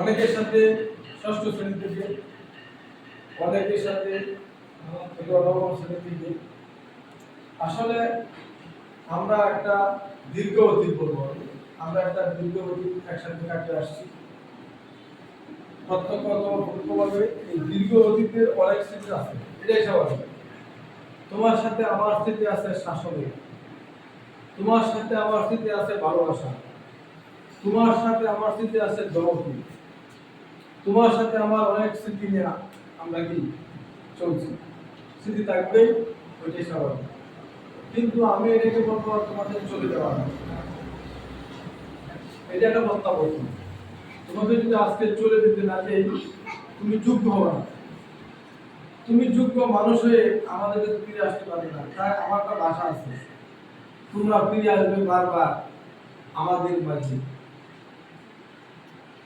অনেকের সাথে ষষ্ঠ শ্রেণি থেকে, অনেকের সাথে নবম শ্রেণি থেকে। আসলে আমরা একটা দীর্ঘ অতীত বলব। আমরা একটা দীর্ঘ অতীত একসাথে কাটে আসছি। প্রত্যক্ষ এই দীর্ঘ অতীতের অনেক স্মৃতি আছে। এটাই স্বাভাবিক। তোমার সাথে আমার স্মৃতি আছে শাসনে তোমার সাথে আমার স্মৃতি আছে ভালোবাসা তোমার সাথে আমার স্মৃতি আছে জগৎ তোমার সাথে আমার অনেক স্মৃতি নিয়ে আমরা কি চলছি। স্মৃতি থাকবেই ওইটাই স্বাভাবিক। কিন্তু আমি এটাকে বলব তোমাদের চলে যাওয়া এটা একটা প্রত্যাবর্তন। তোমাকে যদি আজকে চলে দিতে না যে তুমি যোগ্য না। তুমি যোগ্য মানুষ হয়ে আমাদের কাছে ফিরে আসতে পারবে না। তাই আমার একটা ভাষা আছে, তোমরা ফিরে আসবে বারবার আমাদের মাঝে।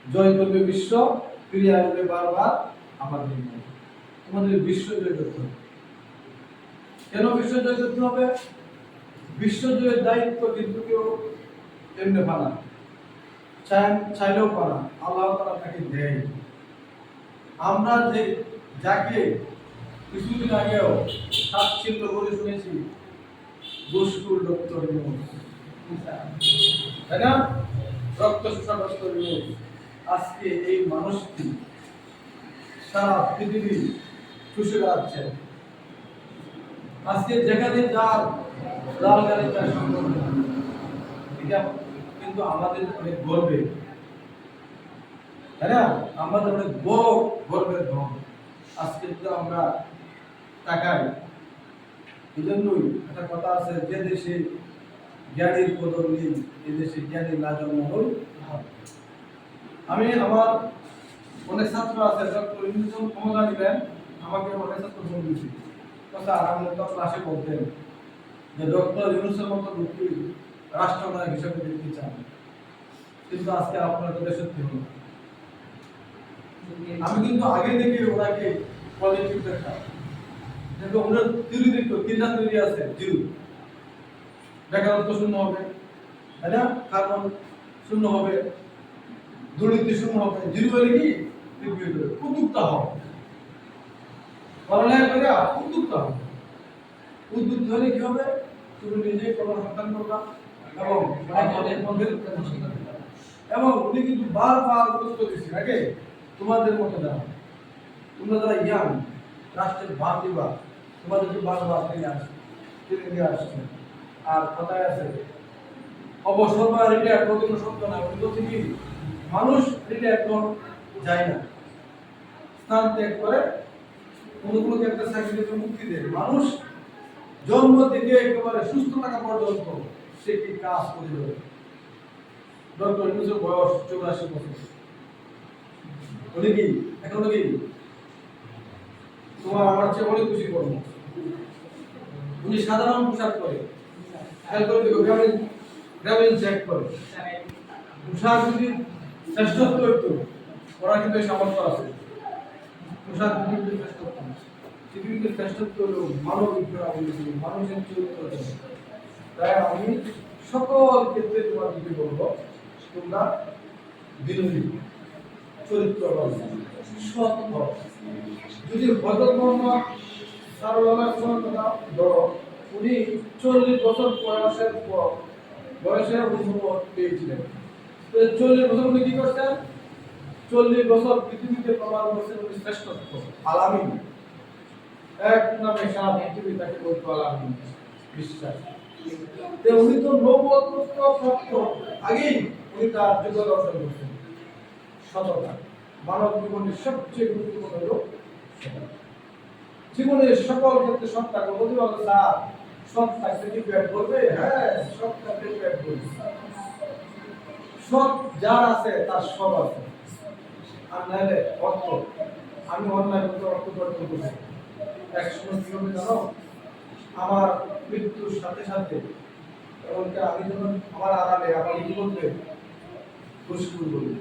জয় করবে বিশ্ব ফিরে আসবে বারবার আমাদের তোমাদের বিশ্ব জয় করতে হবে। কেন বিশ্ব জয় করতে হবে? বিশ্ব জয়ের দায়িত্ব কিন্তু কেউ এমনি পানা। চাইলেও পানা, আল্লাহ তারা তাকে দেয়। আমরা যে যাকে কিছুদিন আগেও তাচ্ছিল্য বলে শুনেছি গোস্কুল ডক্টর তাই না? রক্ত শোষা ডক্টর আজকে এই মানুষটি সারা পৃথিবী চুষে বেড়াচ্ছে আজকে যেখানে যার লাল গাড়ি তার সম্ভব কিন্তু আমাদের অনেক গর্বে। তাই না? আমাদের অনেক বড় গর্বের ধন। আজকে তো আমরা তাকাই। এই জন্যই একটা কথা আছে, যে দেশে জ্ঞানীর কদর নেই এ দেশে জ্ঞানীর না হই আমি আমার অনেক ছাত্র আছে, ডক্টর ক্ষমতা নিলেন আমাকে অনেক ছাত্র ফোন দিয়েছে। কথা আমি ক্লাসে বলতেন যে ডক্টর ইউনুসের মতো ব্যক্তি রাষ্ট্রনায়ক হিসেবে দেখতে চান। কিন্তু আজকে আপনার কথা সত্যি হলো আমি কিন্তু আগে থেকে ওনাকে পজিটিভ দেখতাম কিন্তু ওনার দেখতো, তিনটা থিওরি আছে জিরো বেকারত্ব শূন্য হবে, তাই না? কার্বন শূন্য হবে। দুর্নীতি পৃথিবী হবে উদ্যোক্তা হবে পড়ালেখা করে উদ্যোক্তা হবে উদ্যোক্তা হলে কি হবে? তুমি নিজে কর্মসংস্থান করবা এবং এবং উনি কিন্তু বারবার গুরুত্ব দিচ্ছেন আগে তোমাদের মতো না তোমরা যারা ইয়াং, রাষ্ট্রের ভাগ দিবা তোমাদেরকে বারবার তিনি আসছে তিনি নিয়ে আসছেন আর কথায় আছে, অবসর বা রিটায়ার কোনো শব্দ না। কিন্তু কি মানুষ রিটায়ার এখন যায় না। স্থান ত্যাগ করে কোনো কোনো একটা চাকরি মুক্তি দেয়। মানুষ জন্ম থেকে একেবারে সুস্থ থাকা পর্যন্ত সে কি কাজ করে যাবে? ডক্টর ইউনুসের বয়স চৌরাশি বছর। উনি কি? এখন কি? তোমার আমার চেয়ে অনেক খুশি কর্ম উনি সাধারণ পোশাক করে খেয়াল করে দেখো গ্রামীণ গ্রামীণ চেক করে। পোশাক যদি শ্রেষ্ঠত্ব হইতো ওরা কিন্তু এই সামর্থ্য আছে। শ্রেষ্ঠত্ব। পৃথিবীতে শ্রেষ্ঠত্ব হলো মানুষের চরিত্র। তাই আমি সকল ক্ষেত্রে তোমার দিকে বলব, তোমরা চরিত্রবান সৎ যদি হজরত মোহাম্মদ কথা ধরো, উনি চল্লিশ বছর বয়সের পর বয়সে অনুভব পেয়েছিলেন। চল্লিশ বছর উনি কি করছেন? চল্লিশ বছর পৃথিবীতে প্রমাণ করছেন উনি শ্রেষ্ঠত্ব আলামিন। এক নামে সারা পৃথিবী তাকে বলতো আলামিন। বিশ্বাস। উনি তো নবত্ব প্রাপ্ত আগেই উনি তার যোগ্যতা অর্জন করছেন। সততা। মানব জীবনের সবচেয়ে গুরুত্বপূর্ণ হলো সততা। জীবনের সকল ক্ষেত্রে থাকবে বলতে পারব স্যার সৎ থাকতে কি করবে হ্যাঁ সৎ থাকতে পেট করবে সৎ যার আছে, তার সব আছে। আর নাহলে অর্থ। আমি অন্যায় করতে অর্থ করতে করছি। এক সময় কি হবে জানো? আমার মৃত্যুর সাথে সাথে, এমনকি আমি যখন আমার আড়ালে, আমার ইতিমধ্যে দুষ্কুর বলি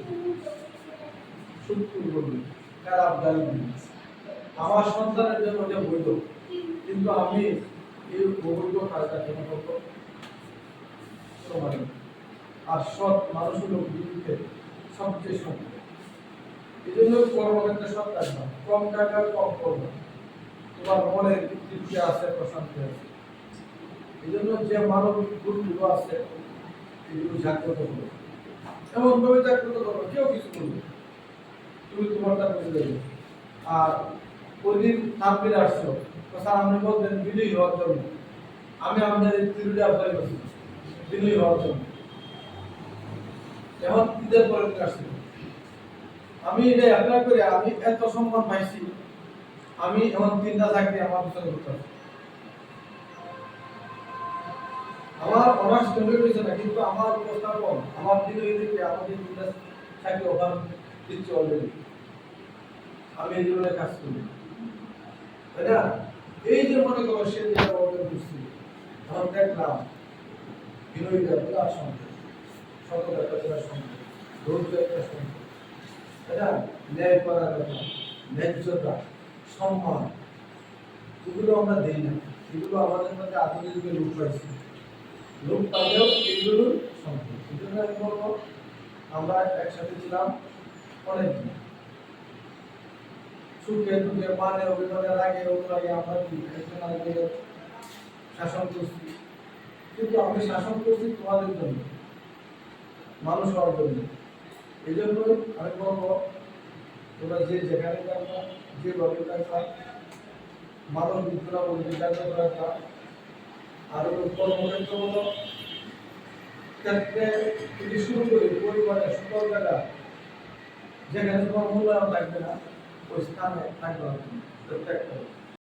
সুৎকুর বলি, খারাপ গালি আমার সন্তানের জন্য যে বৈধ, কিন্তু আমি এই অবৈধ কাজটা কেন করব? সময় আর সৎ মানুষ হলো পৃথিবীতে সবচেয়ে সৎ। এই জন্য কর্মক্ষেত্রে সব থাকবা কম টাকা, কম করবা তোমার মনের তৃপ্তি আছে, প্রশান্তি আছে। এই জন্য যে মানবিক গুণগুলো আছে, এগুলো জাগ্রত করো। এমন ভাবে জাগ্রত করো, কেউ কিছু করবে তুমি তোমারটা বুঝে দেবে আর ওই দিন তাপবির আসছো স্যার, আপনি বলতেন বিজয়ী হওয়ার জন্য। আমি আমাদের অ্যাপ্লাই করছি বিজয়ী হওয়ার জন্য। এখন ঈদের পরে আসছে। আমি এটা অ্যাপ্লাই করে আমি এত সম্মান পাইছি। আমি এখন তিনটা চাকরি আমার পিছনে করতে। আমার অনার্স কমপ্লিট হয়েছে না, কিন্তু আমার কম। আমার দিকে এদিকে আমাদের তিনটা চাকরি অফার দিচ্ছে অলরেডি আমি এই জন্য কাজ করি। তাই না? এই যে মনে করো, সে যে অর্জন করছি এখন দেখলাম বিরাট সম্পদ সততা ন্যায় করার ব্যাপার ন্যায্যতা, সম্মান। এগুলো আমরা দেই না। এগুলো আমাদের মধ্যে আধুনিক যুগে লোক পাইছি। লোক পাইলেও এগুলো সম্পদ। এই জন্য আমরা একসাথে ছিলাম অনেকদিন। সুখে দুঃখে মানে অভিমানের আগে ওগুলো আগে আমরা শাসন করছি? কিন্তু আমি শাসন করছি তোমাদের জন্য। মানুষ হওয়ার জন্য। এই জন্য আমি বলব, তোমরা যে যেখানে থাকবা যেভাবে থাকবা মানব বিদ্যুরা বলতে জাগ্রত রাখবা আর কর্মক্ষেত্রমূলক ক্ষেত্রে থেকে শুরু করে, পরিবারের সকল জায়গা যেখানে তোমার মূল্যায়ন থাকবে না, ওই স্থানে থাকবে। করো